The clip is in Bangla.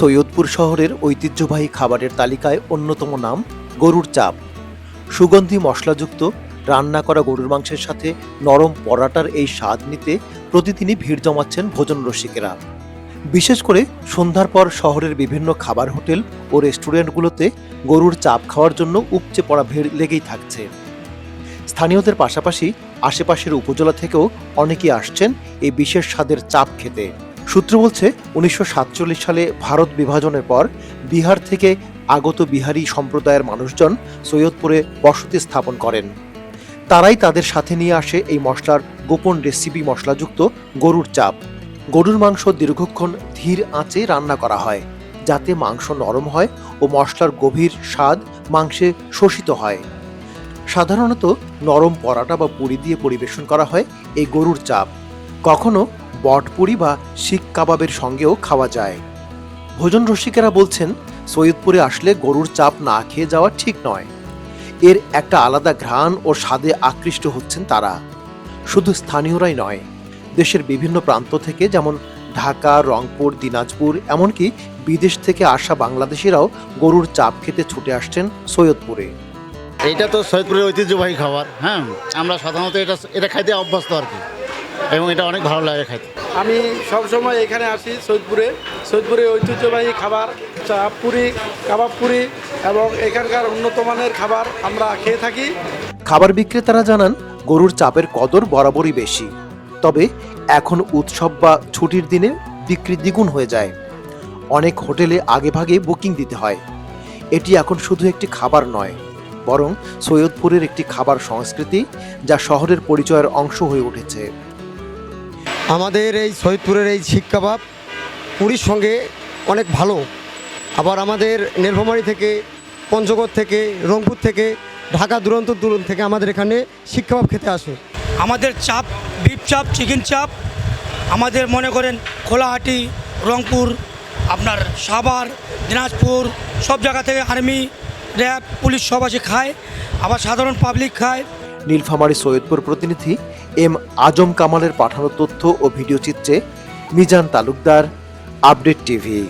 সৈয়দপুর শহরের ঐতিহ্যবাহী খাবারের তালিকায় অন্যতম নাম গরুর চাপ। সুগন্ধি মশলাযুক্ত, রান্না করা গরুর মাংসের সাথে নরম পরাটার এই স্বাদ নিতে প্রতিদিনই ভিড় জমাচ্ছেন ভোজন রসিকেরা। বিশেষ করে সন্ধ্যার পর শহরের বিভিন্ন খাবার হোটেল ও রেস্টুরেন্টগুলোতে গরুর চাপ খাওয়ার জন্য উপচে পড়া ভিড় লেগেই থাকছে। স্থানীয়দের পাশাপাশি আশেপাশের উপজেলা থেকেও অনেকেই আসছেন এই বিশেষ স্বাদের চাপ খেতে। সূত্র বলছে, উনিশশো সাতচল্লিশ সালে ভারত বিভাজনের পর বিহার থেকে আগত বিহারি সম্প্রদায়ের মানুষজন সৈয়দপুরে বসতি স্থাপন করেন। তারাই তাদের সাথে নিয়ে আসে এই মশলার গোপন রেসিপি মশলাযুক্ত গরুর চাপ। গরুর মাংস দীর্ঘক্ষণ ধীর আঁচে রান্না করা হয়, যাতে মাংস নরম হয় ও মশলার গভীর স্বাদ মাংসে শোষিত হয়। সাধারণত নরম পরাটা বা পুরি দিয়ে পরিবেশন করা হয় এই গরুর চাপ। কখনো বটপুরি বা শিক কাবাবের সঙ্গেও খাওয়া যায়। ভোজন রসিকেরা বলছেন, সৈয়দপুরে আসলে গরুর চাপ না খেয়ে যাওয়া ঠিক নয়। এর একটা আলাদা ঘ্রাণ ও স্বাদে আকৃষ্ট হচ্ছেন তারা। শুধু স্থানীয়রাই নয়, দেশের বিভিন্ন প্রান্ত থেকে যেমন ঢাকা, রংপুর, দিনাজপুর, এমনকি বিদেশ থেকে আসা বাংলাদেশিরাও গরুর চাপ খেতে ছুটে আসছেন সৈয়দপুরে। এটা তো সৈয়দপুরের ঐতিহ্যবাহী খাবার হ্যাঁ? আমরা সাধারণত এটা এটা খাইতে অভ্যস্ত আর কি। এবং এটা অনেক ভালো লাগে খাইতে। আমি সবসময় এখানে আসি সৈয়দপুরে সৈয়দপুরে ঐতিহ্যবাহী খাবার চাপ পুরি কাবাব পুরি এবং এখানকার উন্নত মানের খাবার আমরা খেয়ে থাকি। খাবার বিক্রেতারা জানান গরুর চাপের কদর বরাবরই বেশি। তবে এখন উৎসব বা ছুটির দিনে বিক্রি দ্বিগুণ হয়ে যায়। অনেক হোটেলে আগেভাগে বুকিং দিতে হয়। এটি এখন শুধু একটি খাবার নয় বরং সৈয়দপুরের একটি খাবার সংস্কৃতি যা শহরের পরিচয়ের অংশ হয়ে উঠেছে। আমাদের এই সৈয়দপুরের এই শিক কাবাব পুরীর সঙ্গে অনেক ভালো। আবার আমাদের নীলফামারী থেকে পঞ্চগড় থেকে রংপুর থেকে ঢাকা দূরান্ত দূরান্ত থেকে আমাদের এখানে শিক কাবাব খেতে আসে। আমাদের চাপ বিফ চাপ চিকেন চাপ আমাদের মনে করেন খোলাহাটি রংপুর আপনার সাভার দিনাজপুর সব জায়গা থেকে আর্মি র্যাব পুলিশ সব আসে খায়। আবার সাধারণ পাবলিক খায়। নীলফামারী সৈয়দপুর প্রতিনিধি এম আজম কামালের পাঠানো তথ্য ও ভিডিও চিত্রে মিজান তালুকদার আপডেট টিভি।